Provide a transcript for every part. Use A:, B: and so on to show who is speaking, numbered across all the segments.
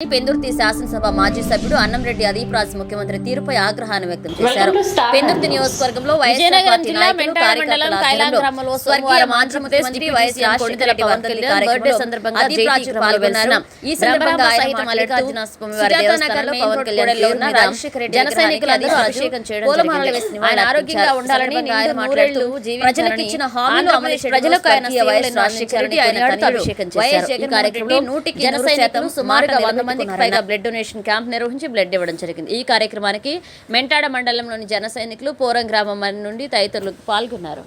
A: పెందుర్తి శాసనసభ మాజీ సభ్యుడు అన్నంరెడ్డి అదీప్ రాజ్ ముఖ్యమంత్రి తీరుపై ఆగ్రహాన్ని వ్యక్తం చేశారు పెందుర్తి. నియోజకవర్గంలో ఆయన రెడ్డి
B: ఆయన ఆరోగ్యంగా ఉండాలని
A: ప్రజలకు ఇచ్చిన హామీలు అమలు
B: ప్రజలకు
A: వైఎస్ రాజశేఖర రెడ్డి
B: అభిషేకం చేశారు.
A: నూటికి
B: జన
A: నూరు
B: సైనికులు
A: శాతం
B: సుమారుగా వంద మందికి. పైగా బ్లడ్ డొనేషన్ క్యాంప్ నిర్వహించి బ్లడ్ ఇవ్వడం జరిగింది ఈ కార్యక్రమానికి మెంటాడ మండలంలోని జన సైనికులు పోరం గ్రామం నుండి తదితరులు పాల్గొన్నారు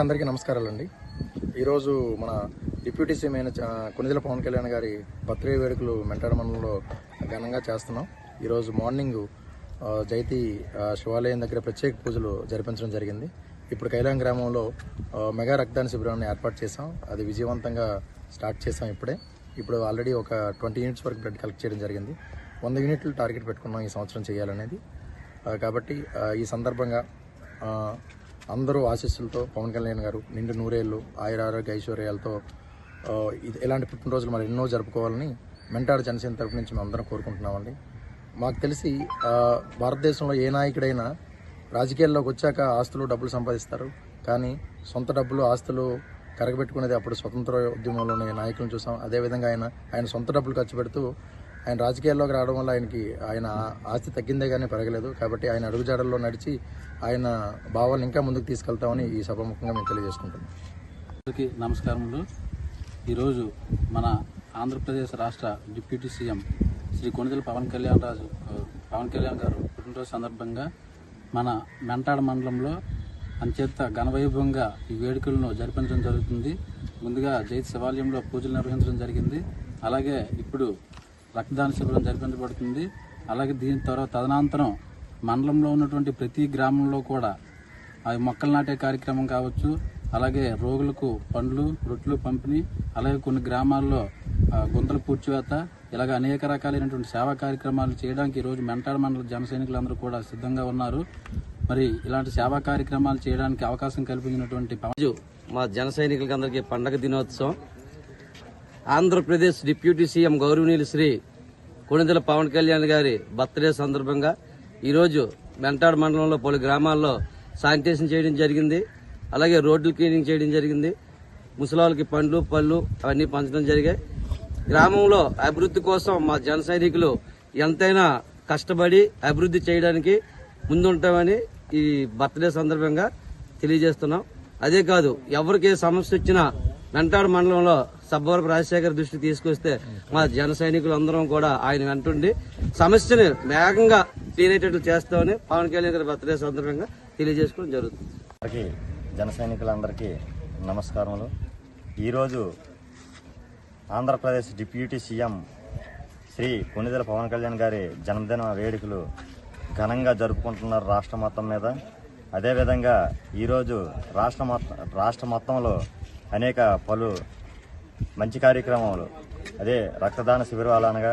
C: అందరికీ నమస్కారాలండి. ఈరోజు మన డిప్యూటీ సీఎం అయిన కొనిదెల పవన్ కళ్యాణ్ గారి బర్త్డే వేడుకలు మెంటాడ మండలంలో ఘనంగా చేస్తున్నాం. ఈరోజు మార్నింగ్ జైతి శివాలయం దగ్గర ప్రత్యేక పూజలు జరిపించడం జరిగింది. ఇప్పుడు కైలాం గ్రామంలో మెగా రక్తదాన శిబిరాన్ని ఏర్పాటు చేసాం అది విజయవంతంగా స్టార్ట్ చేసాం ఇప్పుడే. ఇప్పుడు ఆల్రెడీ ఒక ట్వంటీ యూనిట్స్ వరకు బ్లడ్ కలెక్ట్ చేయడం జరిగింది. వంద యూనిట్లు టార్గెట్ పెట్టుకున్నాం ఈ సంవత్సరం చేయాలనేది. కాబట్టి ఈ సందర్భంగా అందరూ ఆశీస్సులతో పవన్ కళ్యాణ్ గారు నిండు నూరేళ్ళు ఆయుర ఆరోగ్య ఐశ్వర్యాలతో ఇది ఇలాంటి పుట్టినరోజులు మరి ఎన్నో జరుపుకోవాలని మెంటాడు జనసేన తరపు నుంచి మేము కోరుకుంటున్నామండి. మాకు తెలిసి భారతదేశంలో ఏ నాయకుడైనా రాజకీయాల్లోకి వచ్చాక ఆస్తులు డబ్బులు సంపాదిస్తారు. కానీ సొంత డబ్బులు ఆస్తులు కరగబెట్టుకునేది అప్పుడు స్వతంత్ర ఉద్యమంలోనే నాయకులను చూసాం. అదేవిధంగా ఆయన ఆయన సొంత డబ్బులు ఖర్చు పెడుతూ ఆయన రాజకీయాల్లోకి రావడం వల్ల ఆయనకి ఆయన ఆస్తి తగ్గిందే కానీ పెరగలేదు. కాబట్టి ఆయన అడుగుజాడల్లో నడిచి ఆయన భావాలను ఇంకా ముందుకు తీసుకెళ్తామని ఈ సభాముఖంగా మేము తెలియజేసుకుంటున్నాం.
D: అందరికీ నమస్కారములు. ఈరోజు మన ఆంధ్రప్రదేశ్ రాష్ట్ర డిప్యూటీ సీఎం శ్రీ కొణిదెల పవన్ కళ్యాణ్ రాజు పవన్ కళ్యాణ్ గారు పుట్టినరోజు సందర్భంగా మన మెంటాడ మండలంలో అంచేత ఘనవైభవంగా ఈ వేడుకలను జరిపించడం జరుగుతుంది. ముందుగా జైత్ శివాలయంలో పూజలు నిర్వహించడం జరిగింది. అలాగే ఇప్పుడు రక్తదాన శిబిరం జరిపించబడుతుంది అలాగే దీని తర్వాత తదనంతరం మండలంలో ఉన్నటువంటి ప్రతి గ్రామంలో కూడా అవి మొక్కలు నాటే కార్యక్రమం కావచ్చు. అలాగే రోగులకు పండ్లు రొట్లు పంపిణీ అలాగే కొన్ని గ్రామాల్లో గుంతలు గుంతల పూడ్చివేత ఇలాగ అనేక రకాలైనటువంటి సేవా కార్యక్రమాలు చేయడానికి ఈరోజు మెంటాడ మండల జన సైనికులందరూ కూడా సిద్ధంగా ఉన్నారు. మరి ఇలాంటి సేవా కార్యక్రమాలు చేయడానికి అవకాశం కల్పించినటువంటి
E: మా జన సైనికులకి అందరికీ పండగ దినోత్సవం. ఆంధ్రప్రదేశ్ డిప్యూటీ సీఎం గౌరవనీయులు శ్రీ కొణిదల పవన్ కళ్యాణ్ గారి బర్త్డే సందర్భంగా ఈరోజు మెంటాడు మండలంలో పలు గ్రామాల్లో శానిటేషన్ చేయడం జరిగింది. అలాగే రోడ్లు క్లీనింగ్ చేయడం జరిగింది. ముసలాళ్ళకి పండ్లు పళ్ళు అవన్నీ పంచడం జరిగాయి. గ్రామంలో అభివృద్ధి కోసం మా జన సైనికులు ఎంతైనా కష్టపడి అభివృద్ధి చేయడానికి ముందుంటామని ఈ బర్త్డే సందర్భంగా తెలియజేస్తున్నాం. అదే కాదు ఎవరికి ఏ సమస్య వచ్చినా నంటాడు మండలంలో సబ్బవరపు రాజశేఖర్ దృష్టి తీసుకొస్తే మా జన సైనికులందరం కూడా ఆయన వెంటుండి సమస్యని వేగంగా క్లీన్ అయ్యేటట్లు చేస్తామని పవన్ కళ్యాణ్ గారి బర్త్డే సందర్భంగా తెలియజేసుకోవడం జరుగుతుంది.
F: జన సైనికులందరికీ నమస్కారములు. ఈరోజు ఆంధ్రప్రదేశ్ డిప్యూటీ సీఎం శ్రీ కొనిదెల పవన్ కళ్యాణ్ గారి జన్మదిన వేడుకలు ఘనంగా జరుపుకుంటున్నారు రాష్ట్ర మొత్తం మీద. అదేవిధంగా ఈరోజు రాష్ట్ర మొత్తం రాష్ట్ర మొత్తంలో అనేక పలు మంచి కార్యక్రమాలు అదే రక్తదాన శిబిరాలు అనగా